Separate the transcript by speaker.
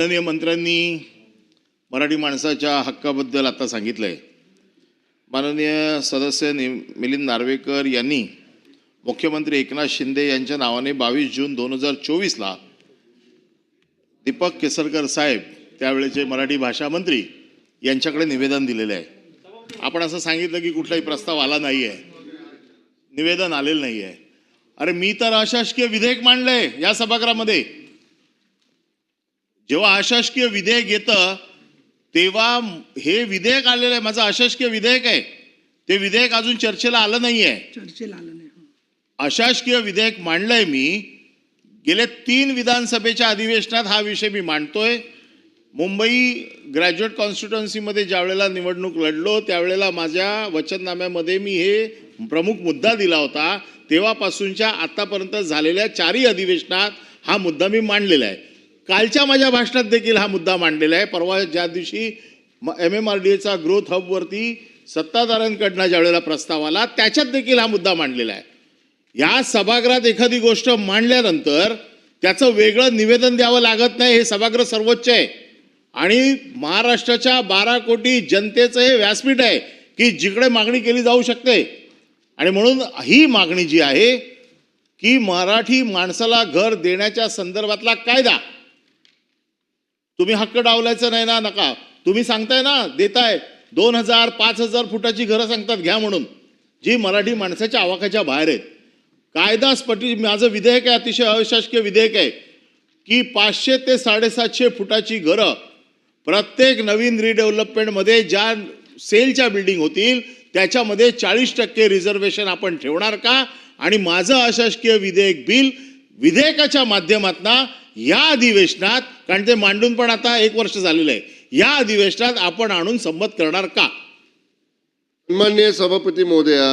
Speaker 1: माननीय मंत्र्यांनी मराठी माणसाच्या हक्काबद्दल आता सांगितलंय. माननीय सदस्य नि मिलिंद नार्वेकर यांनी मुख्यमंत्री एकनाथ शिंदे यांच्या नावाने बावीस जून दोन हजार चोवीसला दीपक केसरकर साहेब त्यावेळेचे मराठी भाषा मंत्री यांच्याकडे निवेदन दिलेलं आहे. आपण असं सांगितलं की कुठलाही प्रस्ताव आला नाही आहे निवेदन आलेलं नाही आहे अरे मी तर अशासकीय विधेयक मांडलंय या सभागृहामध्ये. जेव्हा अशासकीय विधेयक येतं तेव्हा हे विधेयक आलेलं आहे. माझं अशासकीय विधेयक आहे. ते विधेयक अजून चर्चेला आलं नाही आहे
Speaker 2: चर्चेला आलं नाही.
Speaker 1: अशासकीय विधेयक मांडलंय मी. गेले तीन विधानसभेच्या अधिवेशनात हा विषय मी मांडतोय. मुंबई ग्रॅज्युएट कॉन्स्टिट्युन्सीमध्ये ज्यावेळेला निवडणूक लढलो त्यावेळेला माझ्या वचननाम्यामध्ये मी हे प्रमुख मुद्दा दिला होता. तेव्हापासूनच्या आतापर्यंत झालेल्या चारही अधिवेशनात हा मुद्दा मी मांडलेला आहे. कालच्या माझ्या भाषणात देखील हा मुद्दा मांडलेला आहे. परवा ज्या दिवशी एम एम आर डी एचा ग्रोथ हबवरती सत्ताधाऱ्यांकडनं ज्यावेळेला प्रस्ताव आला त्याच्यात देखील हा मुद्दा मांडलेला आहे. या सभागृहात एखादी गोष्ट मांडल्यानंतर त्याचं वेगळं निवेदन द्यावं लागत नाही हे सभागृह सर्वोच्च आहे. आणि महाराष्ट्राच्या बारा कोटी जनतेचं हे व्यासपीठ आहे की जिकडे मागणी केली जाऊ शकते. आणि म्हणून ही मागणी जी आहे की मराठी माणसाला घर देण्याच्या संदर्भातला कायदा तुम्ही हक्क डावलायचं नाही ना नका. तुम्ही सांगताय ना देताय. दोन हजार पाच हजार फुटाची घरं सांगतात घ्या म्हणून. जी मराठी माणसाच्या आवाक्याच्या बाहेर आहेत. कायदा स्पटी माझं विधेयक आहे अतिशय अशासकीय विधेयक आहे की पाचशे ते साडेसातशे फुटाची घरं प्रत्येक नवीन रिडेव्हलपमेंटमध्ये ज्या सेलच्या बिल्डिंग होतील त्याच्यामध्ये चाळीस टक्के रिझर्वेशन आपण ठेवणार का? आणि माझं अशासकीय विधेयक बिल विधेयकाच्या माध्यमातून या अधिवेशनात कारण ते मांडून पण आता एक वर्ष झालेलं आहे या अधिवेशनात आपण आणून संमत करणार का?
Speaker 3: सन्मान्य सभापती महोदया